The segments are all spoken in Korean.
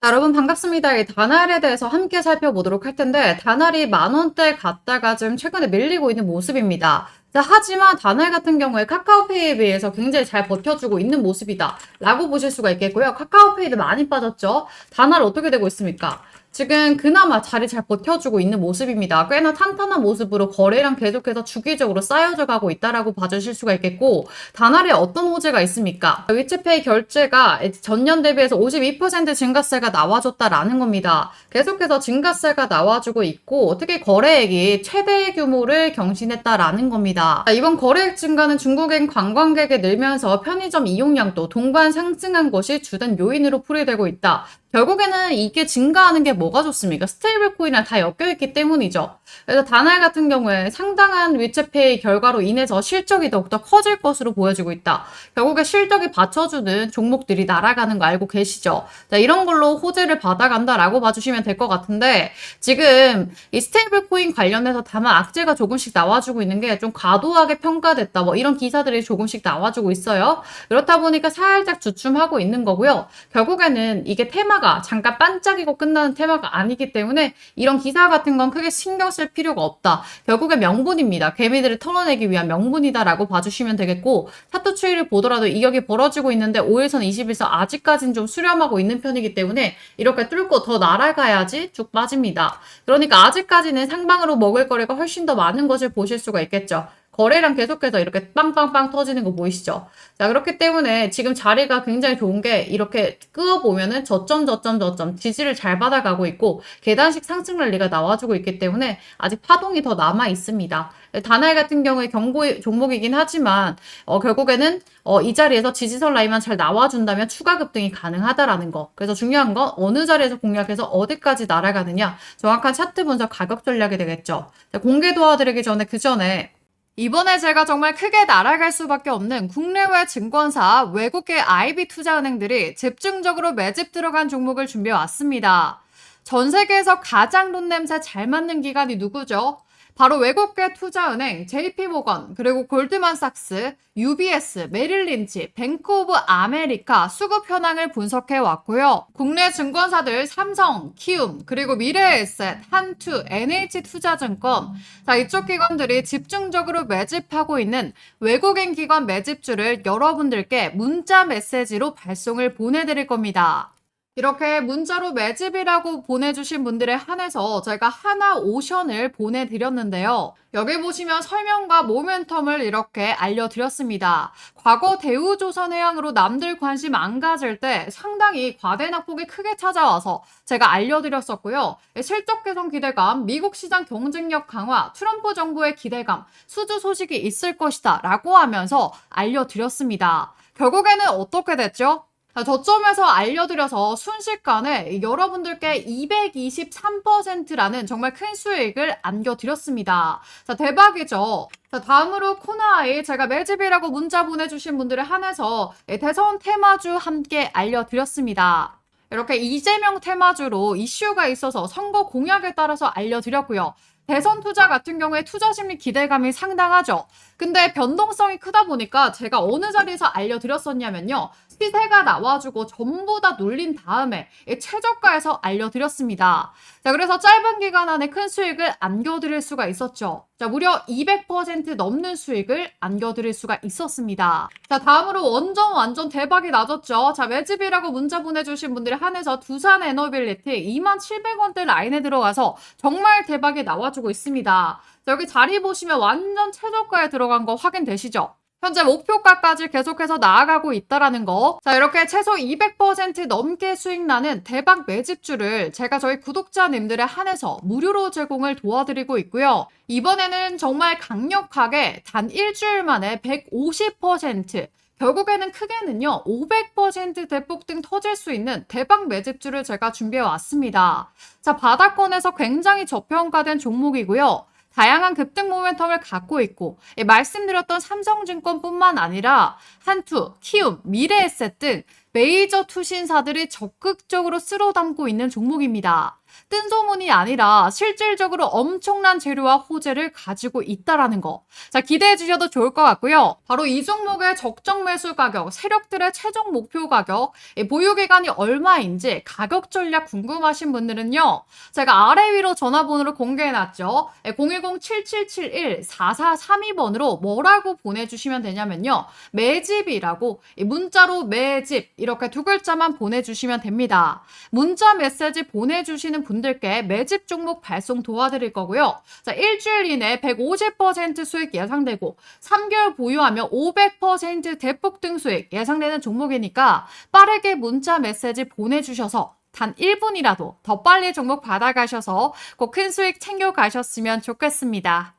자, 여러분 반갑습니다. 이 다날에 대해서 함께 살펴보도록 할 텐데 다날이 만 원대 갔다가 좀 최근에 밀리고 있는 모습입니다. 자, 하지만 다날 같은 경우에 카카오페이에 비해서 굉장히 잘 버텨주고 있는 모습이다 라고 보실 수가 있겠고요. 카카오페이도 많이 빠졌죠. 다날 어떻게 되고 있습니까? 지금 그나마 자리 잘 버텨주고 있는 모습입니다. 꽤나 탄탄한 모습으로 거래량 계속해서 주기적으로 쌓여져 가고 있다라고 봐주실 수가 있겠고 단알에 어떤 호재가 있습니까? 위치페이 결제가 전년 대비해서 52% 증가세가 나와줬다라는 겁니다. 계속해서 증가세가 나와주고 있고 특히 거래액이 최대 규모를 경신했다라는 겁니다. 이번 거래액 증가는 중국인 관광객이 늘면서 편의점 이용량도 동반 상승한 것이 주된 요인으로 풀이되고 있다. 결국에는 이게 증가하는 게 뭐가 좋습니까? 스테이블 코인이랑 다 엮여있기 때문이죠. 그래서 다날 같은 경우에 상당한 위챗페이 결과로 인해서 실적이 더욱더 커질 것으로 보여지고 있다. 결국에 실적이 받쳐주는 종목들이 날아가는 거 알고 계시죠? 자, 이런 걸로 호재를 받아간다라고 봐주시면 될 것 같은데 지금 이 스테이블 코인 관련해서 다만 악재가 조금씩 나와주고 있는 게 좀 과도하게 평가됐다. 뭐 이런 기사들이 조금씩 나와주고 있어요. 그렇다 보니까 살짝 주춤하고 있는 거고요. 결국에는 이게 테마 가 잠깐 반짝이고 끝나는 테마가 아니기 때문에 이런 기사 같은 건 크게 신경 쓸 필요가 없다. 결국에 명분입니다. 개미들을 털어내기 위한 명분이다라고 봐주시면 되겠고 차트 추이를 보더라도 이격이 벌어지고 있는데 5일선 20일선 아직까지는 좀 수렴하고 있는 편이기 때문에 이렇게 뚫고 더 날아가야지 쭉 빠집니다. 그러니까 아직까지는 상방으로 먹을 거리가 훨씬 더 많은 것을 보실 수가 있겠죠. 거래량 계속해서 이렇게 빵빵빵 터지는 거 보이시죠? 자, 그렇기 때문에 지금 자리가 굉장히 좋은 게 이렇게 끄어보면은 저점, 저점, 저점 지지를 잘 받아가고 있고 계단식 상승 랠리가 나와주고 있기 때문에 아직 파동이 더 남아 있습니다. 다날 같은 경우에 경고 종목이긴 하지만 어, 결국에는 어, 이 자리에서 지지선 라인만 잘 나와준다면 추가 급등이 가능하다라는 거. 그래서 중요한 건 어느 자리에서 공략해서 어디까지 날아가느냐 정확한 차트 분석 가격 전략이 되겠죠. 자, 공개 도와드리기 전에 그 전에 이번에 제가 정말 크게 날아갈 수밖에 없는 국내외 증권사 외국계 IB 투자은행들이 집중적으로 매집 들어간 종목을 준비해 왔습니다. 전 세계에서 가장 돈 냄새 잘 맡는 기관이 누구죠? 바로 외국계 투자은행 JP모건 그리고 골드만삭스, UBS, 메릴린치, 뱅크 오브 아메리카 수급 현황을 분석해 왔고요. 국내 증권사들 삼성, 키움, 그리고 미래에셋, 한투, NH투자증권 자 이쪽 기관들이 집중적으로 매집하고 있는 외국인 기관 매집주를 여러분들께 문자 메시지로 발송을 보내드릴 겁니다. 이렇게 문자로 매집이라고 보내주신 분들에 한해서 제가 하나 오션을 보내드렸는데요. 여기 보시면 설명과 모멘텀을 이렇게 알려드렸습니다. 과거 대우조선 해양으로 남들 관심 안 가질 때 상당히 과대 낙폭이 크게 찾아와서 제가 알려드렸었고요. 실적 개선 기대감, 미국 시장 경쟁력 강화, 트럼프 정부의 기대감, 수주 소식이 있을 것이다 라고 하면서 알려드렸습니다. 결국에는 어떻게 됐죠? 저점에서 알려드려서 순식간에 여러분들께 223%라는 정말 큰 수익을 안겨드렸습니다. 자, 대박이죠? 자, 다음으로 코나아에 제가 매집이라고 문자 보내주신 분들을 한해서 대선 테마주 함께 알려드렸습니다. 이렇게 이재명 테마주로 이슈가 있어서 선거 공약에 따라서 알려드렸고요. 대선 투자 같은 경우에 투자 심리 기대감이 상당하죠. 근데 변동성이 크다 보니까 제가 어느 자리에서 알려드렸었냐면요. 시세가 나와주고 전부 다 눌린 다음에 최저가에서 알려드렸습니다. 자, 그래서 짧은 기간 안에 큰 수익을 안겨드릴 수가 있었죠. 자, 무려 200% 넘는 수익을 안겨드릴 수가 있었습니다. 자, 다음으로 완전 완전 대박이 나졌죠. 자, 매집이라고 문자 보내주신 분들이 한해서 두산 에너빌리티 27,000원대 라인에 들어가서 정말 대박이 나와주고 있습니다. 자, 여기 자리 보시면 완전 최저가에 들어간 거 확인되시죠? 현재 목표가까지 계속해서 나아가고 있다라는 거. 자, 이렇게 최소 200% 넘게 수익 나는 대박 매집주를 제가 저희 구독자님들에 한해서 무료로 제공을 도와드리고 있고요. 이번에는 정말 강력하게 단 일주일 만에 150% 결국에는 크게는요, 500% 대폭 등 터질 수 있는 대박 매집주를 제가 준비해 왔습니다. 자, 바닥권에서 굉장히 저평가된 종목이고요. 다양한 급등 모멘텀을 갖고 있고 예, 말씀드렸던 삼성증권뿐만 아니라 한투, 키움, 미래에셋 등 메이저 투신사들이 적극적으로 쓸어 담고 있는 종목입니다. 뜬 소문이 아니라 실질적으로 엄청난 재료와 호재를 가지고 있다라는 거. 자, 기대해 주셔도 좋을 것 같고요. 바로 이 종목의 적정 매수 가격, 세력들의 최종 목표 가격, 이 보유 기간이 얼마인지 가격 전략 궁금하신 분들은요. 제가 아래 위로 전화번호를 공개해 놨죠. 010-7771-4432번으로 뭐라고 보내주시면 되냐면요. 매집이라고 이 문자로 매집 이렇게 두 글자만 보내주시면 됩니다. 문자 메시지 보내주시는 분들께 매집 종목 발송 도와드릴 거고요. 자, 일주일 이내 150% 수익 예상되고 3개월 보유하면 500% 대폭 등 수익 예상되는 종목이니까 빠르게 문자 메시지 보내주셔서 단 1분이라도 더 빨리 종목 받아가셔서 꼭 큰 수익 챙겨가셨으면 좋겠습니다.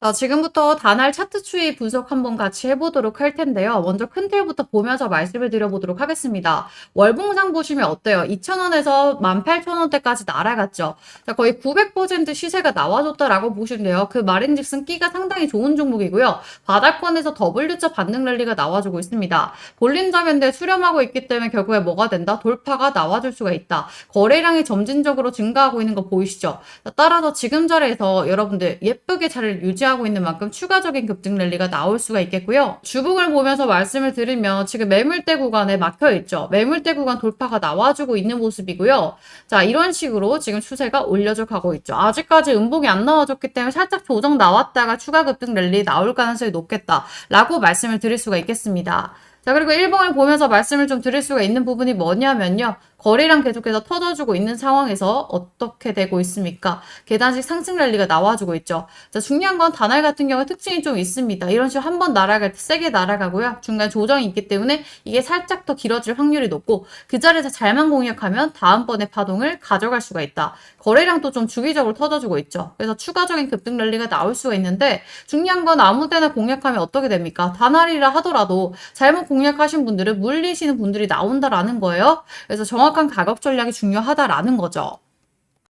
자, 지금부터 단알 차트 추이 분석 한번 같이 해보도록 할 텐데요. 먼저 큰 틀부터 보면서 말씀을 드려보도록 하겠습니다. 월봉상 보시면 어때요? 2,000원에서 18,000원대까지 날아갔죠. 자, 거의 900% 시세가 나와줬다라고 보시면 돼요. 그 말인즉슨 끼가 상당히 좋은 종목이고요. 바닥권에서 W자 반등 랠리가 나와주고 있습니다. 볼린자면대 수렴하고 있기 때문에 결국에 뭐가 된다? 돌파가 나와줄 수가 있다. 거래량이 점진적으로 증가하고 있는 거 보이시죠? 자, 따라서 지금 자리에서 여러분들 예쁘게 자리를 유지하 고 있는 만큼 추가적인 급등 랠리가 나올 수가 있겠고요. 주봉을 보면서 말씀을 드리면 지금 매물대 구간에 막혀 있죠. 매물대 구간 돌파가 나와주고 있는 모습이고요. 자, 이런 식으로 지금 추세가 올려져 가고 있죠. 아직까지 음봉이 안 나와줬기 때문에 살짝 조정 나왔다가 추가 급등 랠리 나올 가능성이 높겠다라고 말씀을 드릴 수가 있겠습니다. 자, 그리고 일봉을 보면서 말씀을 좀 드릴 수가 있는 부분이 뭐냐면요. 거래량 계속해서 터져주고 있는 상황에서 어떻게 되고 있습니까? 계단식 상승 랠리가 나와주고 있죠. 자, 중요한 건 단알 같은 경우 특징이 좀 있습니다. 이런 식으로 한 번 날아갈 때 세게 날아가고요. 중간 조정이 있기 때문에 이게 살짝 더 길어질 확률이 높고 그 자리에서 잘만 공략하면 다음번에 파동을 가져갈 수가 있다. 거래량도 좀 주기적으로 터져주고 있죠. 그래서 추가적인 급등 랠리가 나올 수가 있는데 중요한 건 아무 때나 공략하면 어떻게 됩니까? 단알이라 하더라도 잘못 공략 하신 분들은 물리시는 분들이 나온다라는 거예요. 그래서 정확한 가격 전략이 중요하다라는 거죠.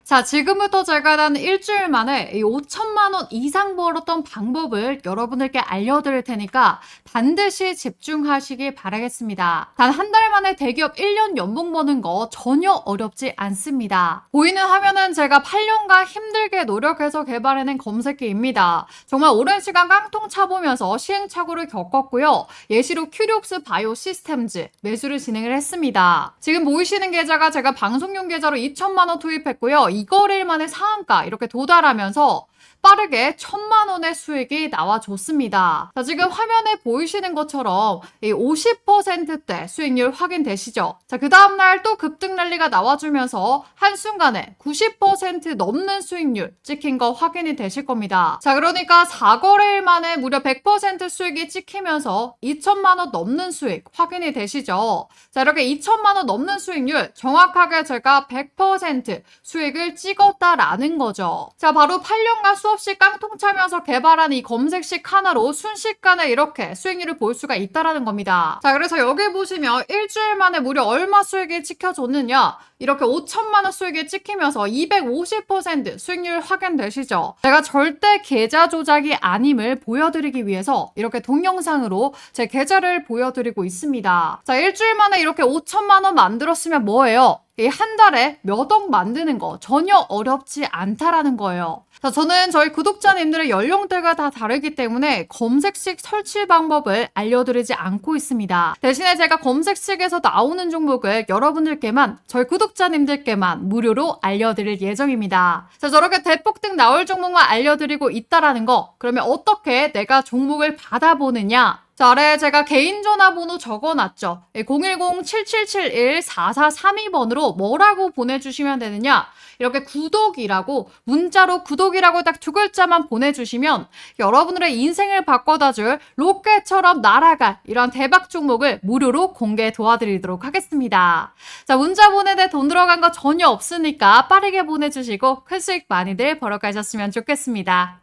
자, 지금부터 제가 단 일주일 만에 이 5천만 원 이상 벌었던 방법을 여러분들께 알려드릴 테니까 반드시 집중하시길 바라겠습니다. 단 한 달 만에 대기업 1년 연봉 버는 거 전혀 어렵지 않습니다. 보이는 화면은 제가 8년간 힘들게 노력해서 개발해낸 검색기입니다. 정말 오랜 시간 깡통 차보면서 시행착오를 겪었고요. 예시로 큐리옵스 바이오 시스템즈 매수를 진행을 했습니다. 지금 보이시는 계좌가 제가 방송용 계좌로 2천만 원 투입했고요. 이거를 만에 상한가 이렇게 도달하면서 빠르게 천만 원의 수익이 나와줬습니다. 자, 지금 화면에 보이시는 것처럼 이 50%대 수익률 확인되시죠? 자, 그 다음날 또 급등 랠리가 나와주면서 한순간에 90% 넘는 수익률 찍힌 거 확인이 되실 겁니다. 자, 그러니까 4거래일 만에 무려 100% 수익이 찍히면서 2천만 원 넘는 수익 확인이 되시죠? 자, 이렇게 2천만 원 넘는 수익률 정확하게 제가 100% 수익을 찍었다라는 거죠. 자, 바로 8년간 수없이 깡통 차면서 개발한 이 검색식 하나로 순식간에 이렇게 수익률을 볼 수가 있다라는 겁니다. 자, 그래서 여기 보시면 일주일 만에 무려 얼마 수익이 찍혀줬느냐? 이렇게 5천만 원 수익이 찍히면서 250% 수익률 확인되시죠? 제가 절대 계좌 조작이 아님을 보여드리기 위해서 이렇게 동영상으로 제 계좌를 보여드리고 있습니다. 자, 일주일 만에 이렇게 5천만 원 만들었으면 뭐예요? 이한 달에 몇 억 만드는 거 전혀 어렵지 않다라는 거예요. 자, 저는 저희 구독자님들의 연령대가 다 다르기 때문에 검색식 설치 방법을 알려드리지 않고 있습니다. 대신에 제가 검색식에서 나오는 종목을 여러분들께만, 저희 구독자님들께만 무료로 알려드릴 예정입니다. 자, 저렇게 대폭등 나올 종목만 알려드리고 있다라는 거, 그러면 어떻게 내가 종목을 받아보느냐? 자, 아래 제가 개인 전화번호 적어놨죠. 010-7771-4432번으로 뭐라고 보내주시면 되느냐? 이렇게 구독이라고 문자로 구독이라고 딱 두 글자만 보내주시면 여러분들의 인생을 바꿔다줄 로켓처럼 날아갈 이런 대박 종목을 무료로 공개 도와드리도록 하겠습니다. 자, 문자 보내대 돈 들어간 거 전혀 없으니까 빠르게 보내주시고 큰 수익 많이들 벌어가셨으면 좋겠습니다.